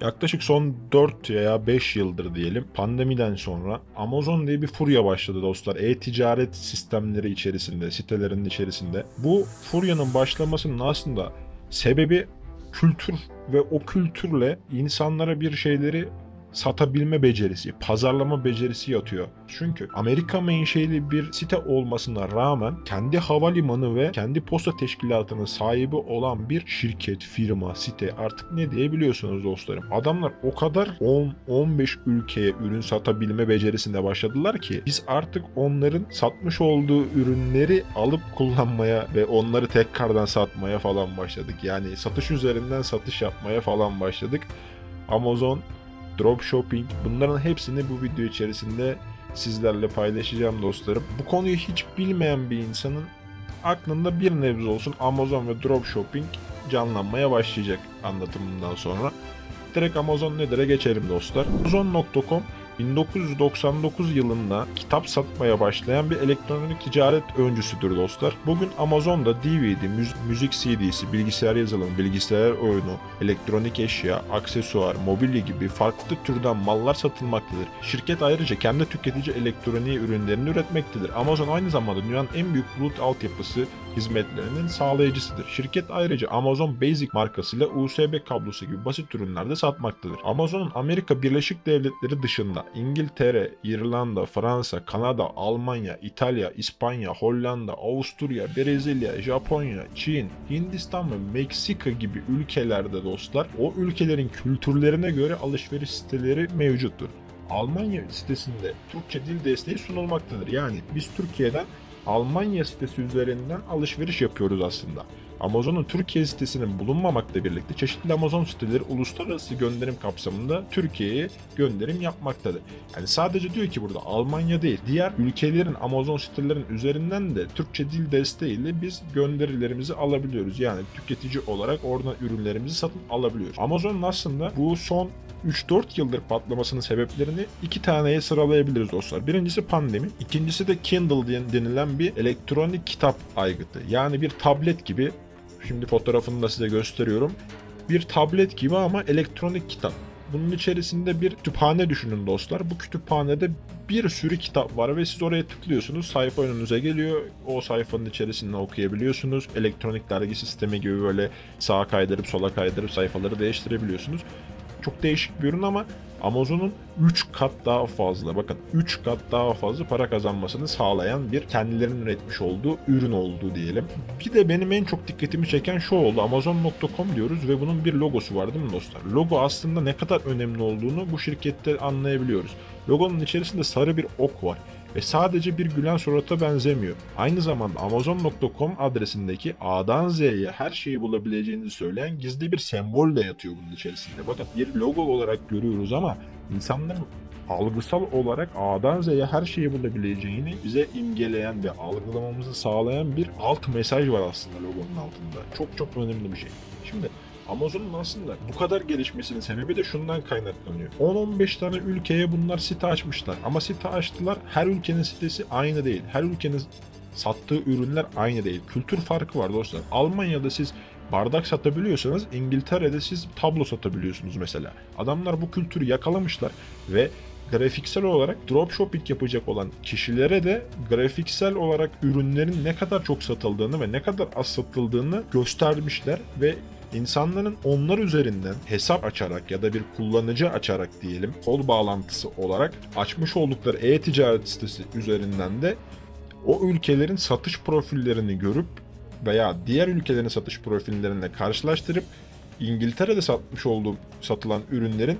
Yaklaşık son 4 veya 5 yıldır diyelim pandemiden sonra Amazon diye bir furya başladı dostlar. E-ticaret sistemleri içerisinde, sitelerinin içerisinde. Bu furyanın başlamasının aslında sebebi kültür ve o kültürle insanlara bir şeyleri satabilme becerisi, pazarlama becerisi yatıyor. Çünkü Amerika menşeli bir site olmasına rağmen kendi havalimanı ve kendi posta teşkilatının sahibi olan bir şirket, firma, site artık ne diyebiliyorsunuz dostlarım. Adamlar o kadar 10-15 ülkeye ürün satabilme becerisinde başladılar ki biz artık onların satmış olduğu ürünleri alıp kullanmaya ve onları tekrardan satmaya falan başladık. Yani satış üzerinden satış yapmaya falan başladık. Amazon dropshipping bunların hepsini bu video içerisinde sizlerle paylaşacağım dostlarım. Bu konuyu hiç bilmeyen bir insanın aklında bir nebze olsun Amazon ve dropshipping canlanmaya başlayacak anlatımından sonra. Direkt Amazon nedir'e geçelim dostlar. Amazon.com 1999 yılında kitap satmaya başlayan bir elektronik ticaret öncüsüdür dostlar. Bugün Amazon'da DVD, müz- müzik CD'si, bilgisayar yazılımı, bilgisayar oyunu, elektronik eşya, aksesuar, mobilya gibi farklı türden mallar satılmaktadır. Şirket ayrıca kendi tüketici elektroniği ürünlerini üretmektedir. Amazon aynı zamanda dünyanın en büyük bulut altyapısı hizmetlerinin sağlayıcısıdır. Şirket ayrıca Amazon Basic markasıyla USB kablosu gibi basit ürünler de satmaktadır. Amazon'un Amerika Birleşik Devletleri dışında İngiltere, İrlanda, Fransa, Kanada, Almanya, İtalya, İspanya, Hollanda, Avusturya, Brezilya, Japonya, Çin, Hindistan ve Meksika gibi ülkelerde dostlar o ülkelerin kültürlerine göre alışveriş siteleri mevcuttur. Almanya sitesinde Türkçe dil desteği sunulmaktadır. Yani biz Türkiye'den Almanya sitesi üzerinden alışveriş yapıyoruz aslında. Amazon'un Türkiye sitesinin bulunmamakla birlikte çeşitli Amazon siteleri uluslararası gönderim kapsamında Türkiye'ye gönderim yapmaktadır. Yani sadece diyor ki burada Almanya değil, diğer ülkelerin Amazon sitelerinin üzerinden de Türkçe dil desteğiyle biz gönderilerimizi alabiliyoruz. Yani tüketici olarak oradan ürünlerimizi satın alabiliyoruz. Amazon'un aslında bu son 3-4 yıldır patlamasının sebeplerini iki taneye sıralayabiliriz dostlar. Birincisi pandemi, ikincisi de Kindle denilen bir elektronik kitap aygıtı. Yani bir tablet gibi, şimdi fotoğrafını da size gösteriyorum. Bir tablet gibi ama elektronik kitap. Bunun içerisinde bir kütüphane düşünün dostlar. Bu kütüphanede bir sürü kitap var ve siz oraya tıklıyorsunuz. Sayfa önünüze geliyor. O sayfanın içerisinde okuyabiliyorsunuz. Elektronik dergi sistemi gibi böyle sağa kaydırıp sola kaydırıp sayfaları değiştirebiliyorsunuz. Çok değişik bir ürün ama Amazon'un 3 kat daha fazla bakın 3 kat daha fazla para kazanmasını sağlayan bir kendilerinin üretmiş olduğu ürün olduğu diyelim. Bir de benim en çok dikkatimi çeken şu oldu. Amazon.com diyoruz ve bunun bir logosu var değil mi dostlar? Logo aslında ne kadar önemli olduğunu bu şirkette anlayabiliyoruz. Logonun içerisinde sarı bir ok var ve sadece bir gülen surata benzemiyor. Aynı zamanda Amazon.com adresindeki A'dan Z'ye her şeyi bulabileceğinizi söyleyen gizli bir sembol de yatıyor bunun içerisinde. Bakın bir logo olarak görüyoruz ama insanların algısal olarak A'dan Z'ye her şeyi bulabileceğini bize imgeleyen ve algılamamızı sağlayan bir alt mesaj var aslında logonun altında. Çok çok önemli bir şey. Şimdi Amazon'un aslında bu kadar gelişmesinin sebebi de şundan kaynaklanıyor. 10-15 tane ülkeye bunlar site açmışlar. Ama site açtılar. Her ülkenin sitesi aynı değil. Her ülkenin sattığı ürünler aynı değil. Kültür farkı var dostlar. Almanya'da siz bardak satabiliyorsanız İngiltere'de siz tablo satabiliyorsunuz mesela. Adamlar bu kültürü yakalamışlar ve grafiksel olarak dropshipping yapacak olan kişilere de grafiksel olarak ürünlerin ne kadar çok satıldığını ve ne kadar az satıldığını göstermişler ve İnsanların onlar üzerinden hesap açarak ya da bir kullanıcı açarak diyelim kol bağlantısı olarak açmış oldukları e-ticaret sitesi üzerinden de o ülkelerin satış profillerini görüp veya diğer ülkelerin satış profilleriyle karşılaştırıp İngiltere'de satmış olduğu satılan ürünlerin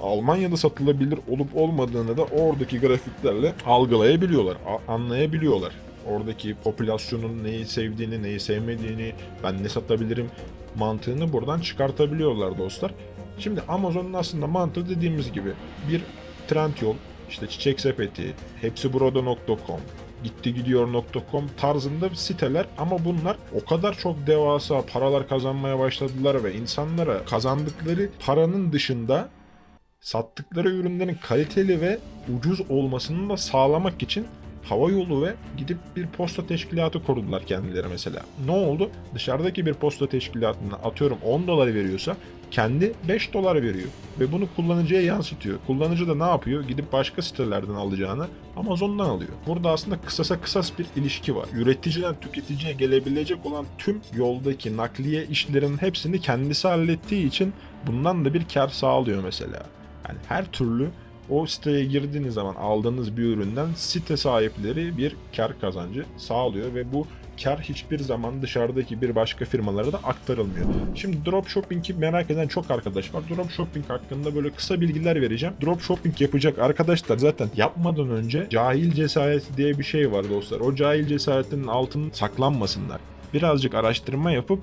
Almanya'da satılabilir olup olmadığını da oradaki grafiklerle algılayabiliyorlar, anlayabiliyorlar. Oradaki popülasyonun neyi sevdiğini, neyi sevmediğini, ben ne satabilirim mantığını buradan çıkartabiliyorlar dostlar. Şimdi Amazon'un aslında mantığı dediğimiz gibi bir Trendyol, işte Çiçek Sepeti, hepsiburada.com, gittigidiyor.com tarzında siteler ama bunlar o kadar çok devasa paralar kazanmaya başladılar ve insanlara kazandıkları paranın dışında sattıkları ürünlerin kaliteli ve ucuz olmasını da sağlamak için hava yolu ve gidip bir posta teşkilatı kurdular kendileri mesela. Ne oldu? Dışarıdaki bir posta teşkilatına atıyorum 10 dolar veriyorsa kendi 5 dolar veriyor ve bunu kullanıcıya yansıtıyor. Kullanıcı da ne yapıyor? Gidip başka sitelerden alacağını Amazon'dan alıyor. Burada aslında kısasa kısas bir ilişki var. Üreticiden tüketiciye gelebilecek olan tüm yoldaki nakliye işlerinin hepsini kendisi hallettiği için bundan da bir kar sağlıyor mesela. Yani her türlü o siteye girdiğiniz zaman aldığınız bir üründen site sahipleri bir kar kazancı sağlıyor ve bu kar hiçbir zaman dışarıdaki bir başka firmalara da aktarılmıyor. Şimdi dropshipping'i merak eden çok arkadaş var. Dropshipping hakkında böyle kısa bilgiler vereceğim. Dropshipping yapacak arkadaşlar zaten yapmadan önce cahil cesareti diye bir şey var dostlar. O cahil cesaretinin altının saklanmasınlar. Birazcık araştırma yapıp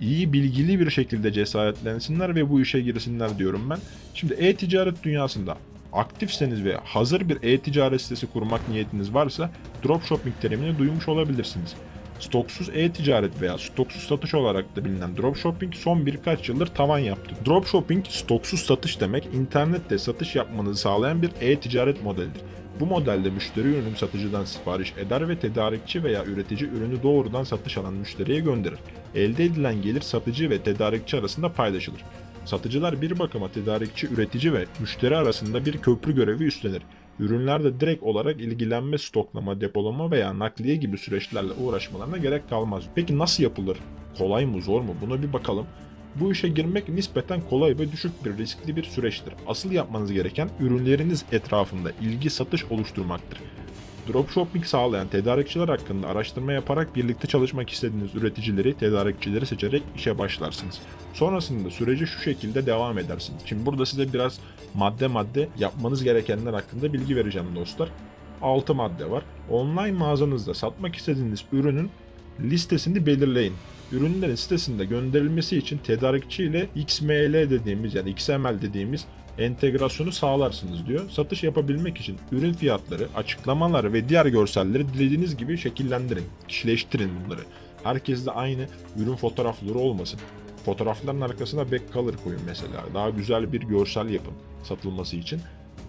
iyi bilgili bir şekilde cesaretlensinler ve bu işe girsinler diyorum ben. Şimdi e-ticaret dünyasında aktifseniz ve hazır bir e-ticaret sitesi kurmak niyetiniz varsa dropshipping terimini duymuş olabilirsiniz. Stoksuz e-ticaret veya stoksuz satış olarak da bilinen dropshipping son birkaç yıldır tavan yaptı. Dropshipping stoksuz satış demek internette satış yapmanızı sağlayan bir e-ticaret modelidir. Bu modelde müşteri ürünü satıcıdan sipariş eder ve tedarikçi veya üretici ürünü doğrudan satış alan müşteriye gönderir. Elde edilen gelir satıcı ve tedarikçi arasında paylaşılır. Satıcılar bir bakıma tedarikçi, üretici ve müşteri arasında bir köprü görevi üstlenir. Ürünlerde direkt olarak ilgilenme, stoklama, depolama veya nakliye gibi süreçlerle uğraşmalarına gerek kalmaz. Peki nasıl yapılır? Kolay mı, zor mu? Buna bir bakalım. Bu işe girmek nispeten kolay ve düşük bir riskli bir süreçtir. Asıl yapmanız gereken ürünleriniz etrafında ilgi satış oluşturmaktır. Dropshipping sağlayan tedarikçiler hakkında araştırma yaparak birlikte çalışmak istediğiniz üreticileri, tedarikçileri seçerek işe başlarsınız. Sonrasında süreci şu şekilde devam edersiniz. Şimdi burada size biraz madde madde yapmanız gerekenler hakkında bilgi vereceğim dostlar. 6 madde var. Online mağazanızda satmak istediğiniz ürünün listesini belirleyin. Ürünlerin sitesinde gönderilmesi için tedarikçi ile XML dediğimiz yani XML dediğimiz entegrasyonu sağlarsınız diyor. Satış yapabilmek için ürün fiyatları, açıklamalar ve diğer görselleri dilediğiniz gibi şekillendirin, kişileştirin bunları. Herkes de aynı ürün fotoğrafları olmasın. Fotoğrafların arkasına back color koyun mesela. Daha güzel bir görsel yapın satılması için.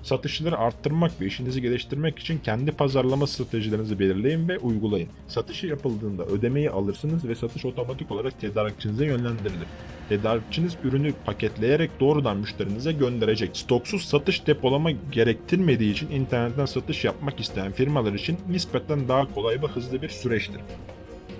Satışları arttırmak ve işinizi geliştirmek için kendi pazarlama stratejilerinizi belirleyin ve uygulayın. Satışı yapıldığında ödemeyi alırsınız ve satış otomatik olarak tedarikçinize yönlendirilir. Tedarikçiniz ürünü paketleyerek doğrudan müşterinize gönderecek. Stoksuz satış depolama gerektirmediği için internetten satış yapmak isteyen firmalar için nispeten daha kolay ve hızlı bir süreçtir.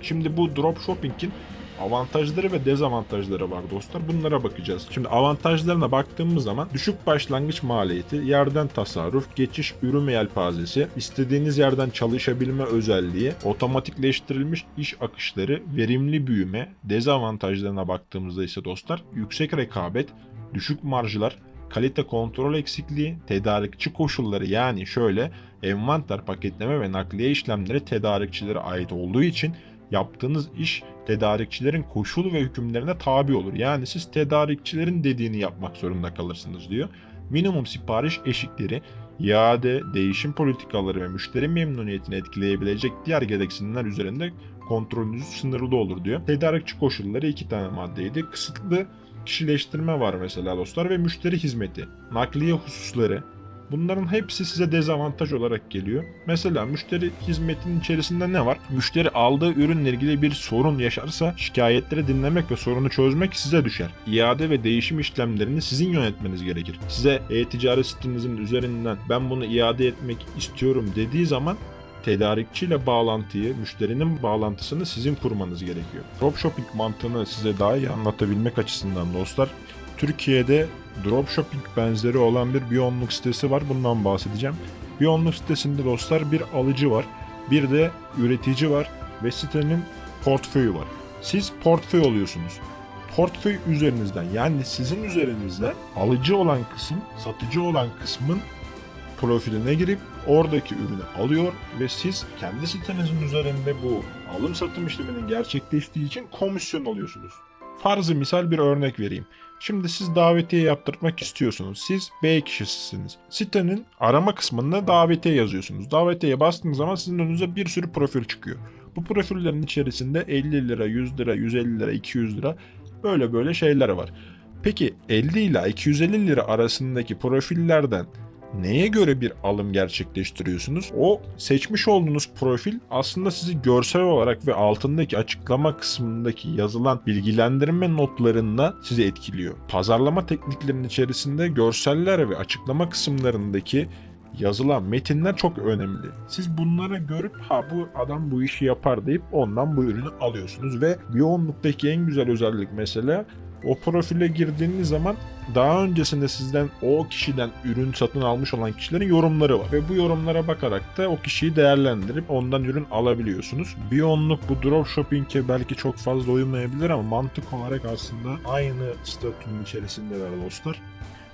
Şimdi bu dropshipping'in avantajları ve dezavantajları var dostlar. Bunlara bakacağız. Şimdi avantajlarına baktığımız zaman düşük başlangıç maliyeti, yerden tasarruf, geçiş ürün yelpazesi, istediğiniz yerden çalışabilme özelliği, otomatikleştirilmiş iş akışları, verimli büyüme, dezavantajlarına baktığımızda ise dostlar yüksek rekabet, düşük marjlar, kalite kontrol eksikliği, tedarikçi koşulları yani şöyle envanter paketleme ve nakliye işlemleri tedarikçilere ait olduğu için yaptığınız iş tedarikçilerin koşul ve hükümlerine tabi olur. Yani siz tedarikçilerin dediğini yapmak zorunda kalırsınız diyor. Minimum sipariş eşikleri, iade, değişim politikaları ve müşteri memnuniyetini etkileyebilecek diğer gereksinimler üzerinde kontrolünüz sınırlı olur diyor. Tedarikçi koşulları iki tane maddeydi. Kısıtlı kişileştirme var mesela dostlar ve müşteri hizmeti, nakliye hususları, Bunların hepsi size dezavantaj olarak geliyor. Mesela müşteri hizmetinin içerisinde ne var? Müşteri aldığı ürünle ilgili bir sorun yaşarsa şikayetleri dinlemek ve sorunu çözmek size düşer. İade ve değişim işlemlerini sizin yönetmeniz gerekir. Size e-ticaret sitenizin üzerinden ben bunu iade etmek istiyorum dediği zaman tedarikçiyle bağlantıyı, müşterinin bağlantısını sizin kurmanız gerekiyor. Dropshipping mantığını size daha iyi anlatabilmek açısından dostlar, Türkiye'de dropshipping benzeri olan bir biyonluk sitesi var. Bundan bahsedeceğim. Biyonluk sitesinde dostlar bir alıcı var. Bir de üretici var ve sitenin portföyü var. Siz portföy oluyorsunuz. Portföy üzerinizden yani sizin üzerinizden alıcı olan kısım, satıcı olan kısmın profiline girip oradaki ürünü alıyor ve siz kendi sitenizin üzerinde bu alım satım işleminin gerçekleştiği için komisyon alıyorsunuz. Farzı misal bir örnek vereyim. Şimdi siz davetiye yaptırmak istiyorsunuz. Siz B kişisisiniz. Sitenin arama kısmında davetiye yazıyorsunuz. Davetiyeye bastığınız zaman sizin önünüze bir sürü profil çıkıyor. Bu profillerin içerisinde 50 lira, 100 lira, 150 lira, 200 lira böyle böyle şeyler var. Peki 50 ile 250 lira arasındaki profillerden neye göre bir alım gerçekleştiriyorsunuz? O seçmiş olduğunuz profil aslında sizi görsel olarak ve altındaki açıklama kısmındaki yazılan bilgilendirme notlarında sizi etkiliyor. Pazarlama tekniklerinin içerisinde görseller ve açıklama kısımlarındaki yazılan metinler çok önemli. Siz bunlara görüp ha bu adam bu işi yapar deyip ondan bu ürünü alıyorsunuz ve yoğunluktaki en güzel özellik mesela o profile girdiğiniz zaman daha öncesinde sizden o kişiden ürün satın almış olan kişilerin yorumları var. Ve bu yorumlara bakarak da o kişiyi değerlendirip ondan ürün alabiliyorsunuz. Bir yoğunluk bu dropshipping'e belki çok fazla uymayabilir ama mantık olarak aslında aynı statünün içerisindeler dostlar.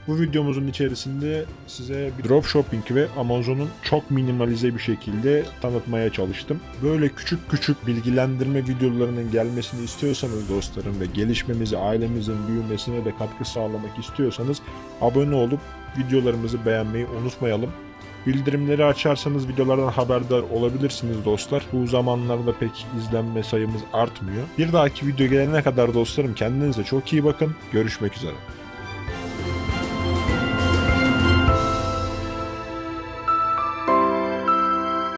Bu videomuzun içerisinde size bir dropshipping ve Amazon'un çok minimalize bir şekilde tanıtmaya çalıştım. Böyle küçük küçük bilgilendirme videolarının gelmesini istiyorsanız dostlarım ve gelişmemizi, ailemizin büyümesine de katkı sağlamak istiyorsanız abone olup videolarımızı beğenmeyi unutmayalım. Bildirimleri açarsanız videolardan haberdar olabilirsiniz dostlar. Bu zamanlarda pek izlenme sayımız artmıyor. Bir dahaki video gelene kadar dostlarım kendinize çok iyi bakın. Görüşmek üzere.